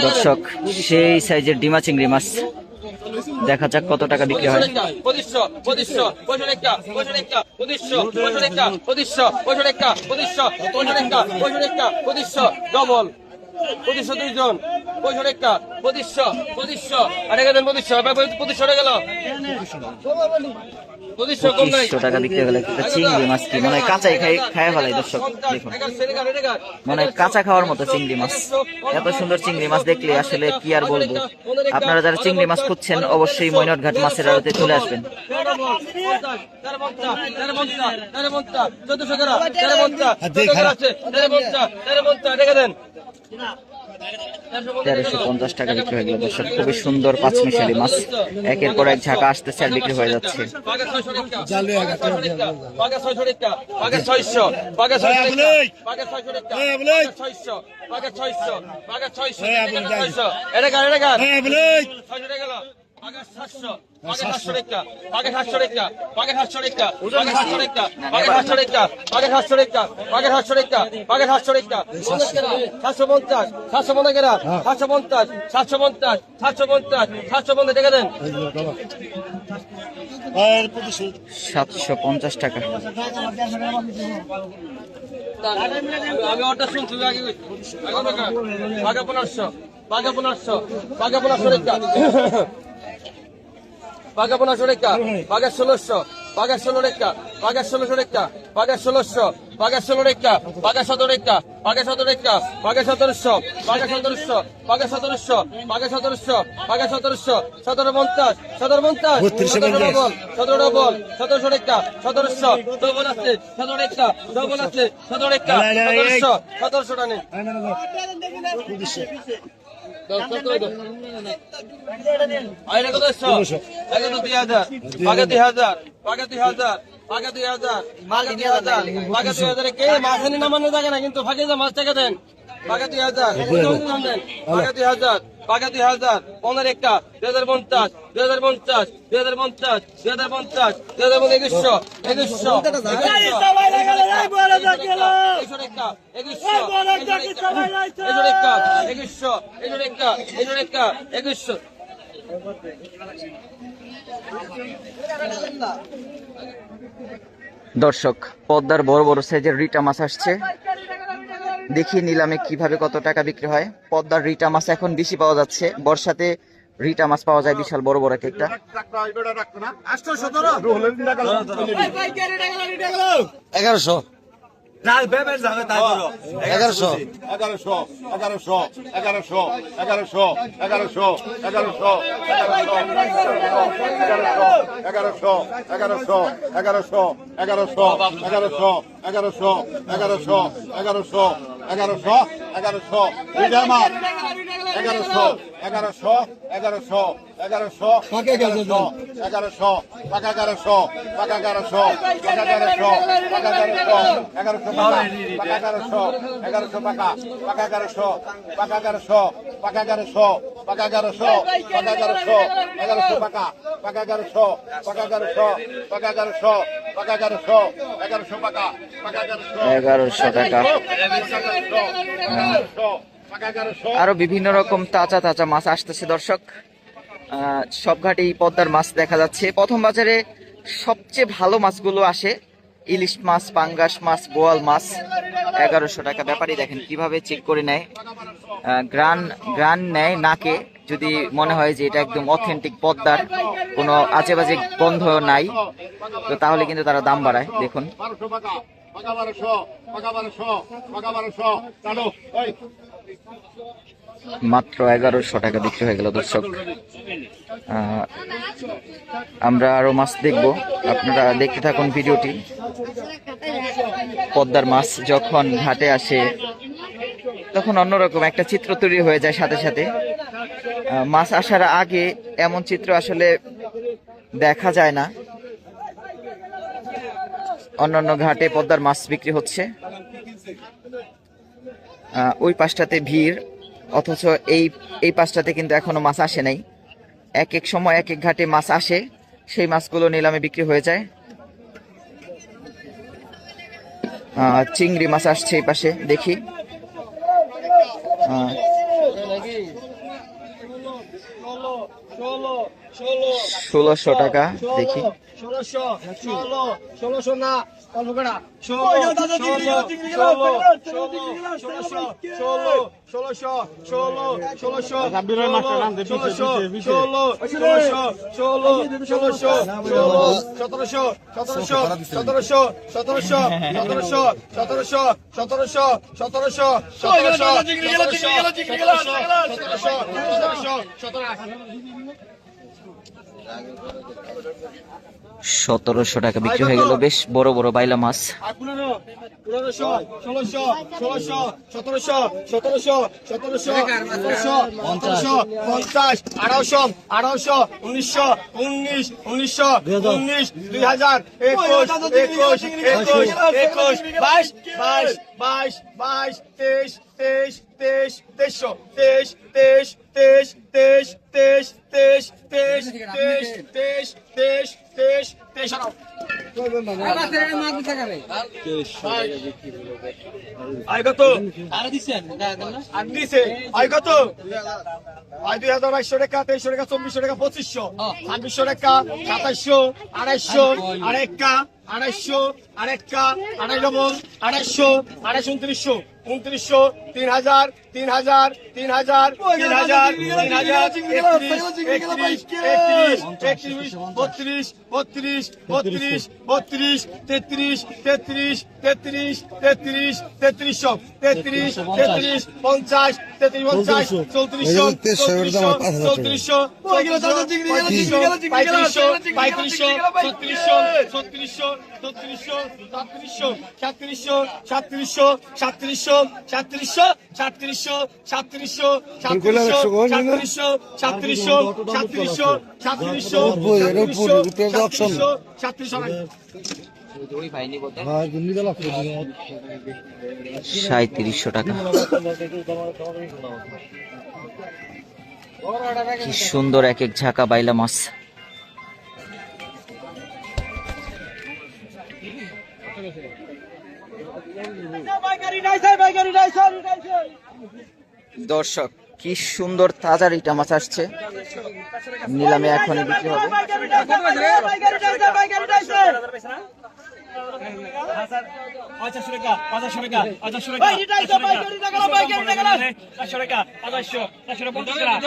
দর্শক সেই সাইজের ডিমা চিংড়ি মাছ দেখা যাক কত টাকা বিক্রি হয় ডবল পঁচিশশো দুইজন। পঁয়ষো টাকা পঁচিশশো পঁচিশশো আরে গেলেন পঁচিশশো এবার পঁচিশশো টাকা গেল। পঁচিশশো কম নাই। পঁচিশশো টাকা বিক্রি হলে একটা চিংড়ি মাছ কি? মনে হয় কাঁচাই খাই খায় ফেলাই দর্শক দেখুন। মনে হয় কাঁচা খাওয়ার মতো চিংড়ি মাছ। এত সুন্দর চিংড়ি মাছ দেখলে আসলে কি আর বলব? আপনারা যারা চিংড়ি মাছ খুঁজছেন অবশ্যই মৈনটঘাট মাছের আড়তে চলে আসবেন। তেরোশো পঞ্চাশ টাকা বিক্রি হয়ে গেল দর্শক খুবই সুন্দর পাঁচমিশালি মাছ একের পর এক ঝাঁকা আসতেছে আর বিক্রি হয়ে যাচ্ছে পাকে সাতশো পঞ্চাশ সাতশো পঞ্চাশ কেনা হ্যাঁ। সাতশো পঞ্চাশ সাতশো পঞ্চাশ সাতশো পঞ্চাশ সাতশো পঞ্চাশ দেখে দেন। সাতশো পঞ্চাশ টাকা। আমি ওটা শুনছি আগে পনেরোশো আগে পনেরোশো আগে পনেরোশো পাগা পনেরোশো রেখা পাগা ষোলোশো পাগা ষোলো রেখা পাগা ষোলোশো রেখা পাগা ষোলোশো পাগা ষোলো রেখা পাগা সতেরো রেখা পাগা সতেরো রেখা পাগা সতেরোশো পাগা সতেরোশো পাগা সতেরোশো পাগা সতেরোশো পাগা সতেরোশো সতেরো পঞ্চাশ সতেরো পঞ্চাশ সতেরো ডবল সতেরো ডবল সতেরোশো রেখা সতেরোশো ডবল আছে সতেরো রেখা ডবল আছে সতেরো রেখা সতেরোশো সতেরোশো টানে। মাঝখানে নামানো থাকে না কিন্তু ফাঁকে যা মাছ টাকা দেন। ফাঁকে দুই হাজার। ফাঁকে দুই হাজার। আগে দুই হাজার, পনেরো একটা দুই হাজার পঞ্চাশ, দুই হাজার পঞ্চাশ, দুই হাজার পঞ্চাশ, দুই হাজার পঞ্চাশ, দুই হাজার পঞ্চাশ একুশশো একুশশো একুশশো একুশশো একুশশো দর্শক, পদ্মার বড় বড় সাইজের রিটা মাছ আসছে। দেখি নিলামে কীভাবে কত টাকা বিক্রি হয় পদ্মার রিটা মাছ এখন বেশি পাওয়া যাচ্ছে বর্ষাতে রিটা মাছ পাওয়া যায় বিশাল বড় বড় এক একটা এগারোশো এগারোশো এগারোশো এগারোশো এগারোশো এগারোশো এগারোশো এগারোশো এগারোশো এগারোশো এগারোশো এগারোশো এগারোশো এগারোশো এগারোশো এগারোশো এগারোশো এগারোশো। এগারোশো এগারোশো এগারোশো এগারোশো এগারোশো এগারোশো পাকা এগারোশো পাকা এগারোশো পাকা এগারোশো পাকা এগারোশো এগারোশো পাকা এগারোশো এগারোশো পাকা পাকা এগারোশো পাকা এগারোশো পাকা এগারোশো পাকা এগারোশো পাকা এগারোশো এগারোশো পাকা পাকা এগারোশো পাকা এগারোশো পাকা এগারোশো পাকা এগারোশো এগারোশো পাকা পাকা এগারোশো এগারোশো টাকা পাকা এগারোশো আরও বিভিন্ন রকম তাজা তাজা মাছ আসতেছে দর্শক সব ঘাটেই পদ্মার মাছ দেখা যাচ্ছে প্রথম বাজারে সবচেয়ে ভালো মাছগুলো আসে ইলিশ মাছ পাঙ্গাস মাছ বোয়াল মাছ এগারোশো টাকা ব্যাপারই দেখেন কীভাবে চেক করে নেয় গ্রান গ্রান নেয় নাকে যদি মনে হয় যে এটা একদম অথেন্টিক পদ্মার কোনো আজে বাজে গন্ধ নাই তো তাহলে কিন্তু তারা দাম বাড়ায় দেখুন মাত্র এগারোশো টাকা বিক্রি হয়ে গেল, দর্শক। আমরা আরও মাছ দেখব। আপনারা দেখতে থাকুন ভিডিওটি। পদ্মার মাছ যখন ঘাটে আসে, তখন অন্যরকম একটা চিত্র তৈরি হয়ে যায় সাথে সাথে। মাছ আসার আগে এমন চিত্র আসলে দেখা যায় না। অন্যান্য ঘাটে পদ্মার মাছ বিক্রি হচ্ছে। ওই পাশটাতে ভিড়, অথচ এই এই পাশটাতে কিন্তু এখনও মাছ আসে নাই। এক এক সময়, এক এক ঘাটে মাছ আসে, সেই মাছগুলো নিলামে বিক্রি হয়ে যায়। চিংড়ি মাছ আসছে এই পাশে, দেখি আহ, ষোলোশো টাকা দেখি ষোলোশো ষোলো ষোলোশো না অল্প করা ষোলো ষোলো ষোলো ষোলোশো ষোলো ষোলোশো ষোলো ষোলোশো ষোলো ষোলোশো ষোলো সতেরোশো সতেরোশো সতেরোশো সতেরোশো সতেরোশো সতেরোশো সতেরোশো সতেরোশো সতেরোশো সতেরোশো সতেরোশো সতেরোশো টাকা বিক্রি হয়ে গেল। বেশ বড় বড় বাইলা মাছ। পঞ্চাশ আঠারোশো আঠারোশো উনিশশো উনিশ উনিশশো উনিশ দুই হাজার একুশ একুশ একুশ একুশ বাইশ বাইশ বাইশ বাইশ তেইশ তেইশ তেইশ তেইশশো তেইশ তেইশ তেইশ তেইশ তেইশ তেইশ তেইশ তেইশ তেইশ তেইশ তেইশ তেইশ আরও দুই হাজার বাইশশো টাকা তেইশশো টাকা চব্বিশশো টাকা পঁচিশশো ছাব্বিশশো টাকা সাতাইশশো আড়াইশো আড়াইকা আড়াইশো আড়াইকা আড়াই আড়াইশো আড়াইশো উনত্রিশশো উনত্রিশশো তিন হাজার তিন হাজার তিন হাজার তিন হাজার তিন হাজার একত্রিশ একত্রিশ বত্রিশ বত্রিশ বত্রিশ বত্রিশ তেত্রিশ তেত্রিশ তেত্রিশ তেত্রিশ তেত্রিশশো তেত্রিশ তেত্রিশ পঞ্চাশ তেত্রিশ পঞ্চাশ চৌত্রিশশো। চৌত্রিশশো চৌত্রিশশো পঁয়ত্রিশশো পঁয়ত্রিশশো ছত্রিশশো ছত্রিশশো ছত্রিশশো সাতত্রিশশো সাতত্রিশশো সাতত্রিশশো সাতত্রিশশো সাতত্রিশশো সাতত্রিশশো সাতত্রিশশো সাতত্রিশশো সাতত্রিশশো সাতত্রিশশো সাতত্রিশশো সাতত্রিশশো সাতত্রিশশো সাতত্রিশশো সাঁত্রিশশো টাকা। কি সুন্দর এক এক ঝাঁকা বাইলা মাছ। দর্শক কি সুন্দর তাজা রিটা মাছ আসছে। নিলামে এখনই বিক্রি হবে। পঞ্চাশশো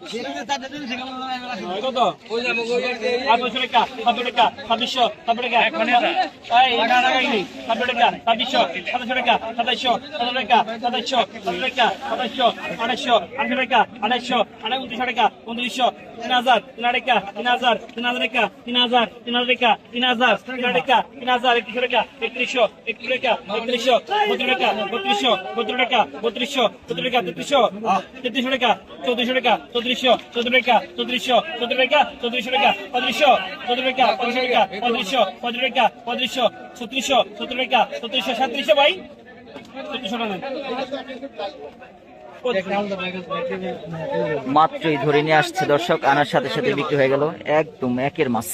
কত? কত? পাঁচশো টাকা সাতশো টাকা সাতশো টাকা সাতশো টাকা ছাব্বিশশো সাতশো টাকা সাতাইশশো সাতশো টাকা সাতাইশশো সাতশো টাকা সাতাইশশো আড়াইশো আটশো টাকা আড়াইশো আড়াই উনত্রিশশো টাকা উনত্রিশশো তিন হাজার তিন টাকা তিন হাজার তিন হাজার টাকা তিন হাজার তিন হাজার টাকা তিন হাজার তিন টাকা তিন হাজার একত্রিশশো টাকা একত্রিশশো একত্রিশ টাকা একত্রিশশো বত্রিশ টাকা বত্রিশশো বত্রিশ টাকা বত্রিশশো বত্রিশ টাকা তেত্রিশশো তেত্রিশশো টাকা চৌত্রিশশো টাকা চৌত্রিশশো চৌত্রিশ টাকা চৌত্রিশশো চৌত্রিশ টাকা চৌত্রিশশো টাকা পঁয়ত্রিশশো চৌত্রিশ টাকা পঁয়ত্রিশ টাকা পঁয়ত্রিশশো পঁয়ত্রিশ পঁয়ত্রিশশো ছত্রিশশো সত্তর ভাই? মাত্রই ধরে নিয়ে আসছে দর্শক আনার সাথে সাথে বিক্রি হয়ে গেল একদম একের মাছ।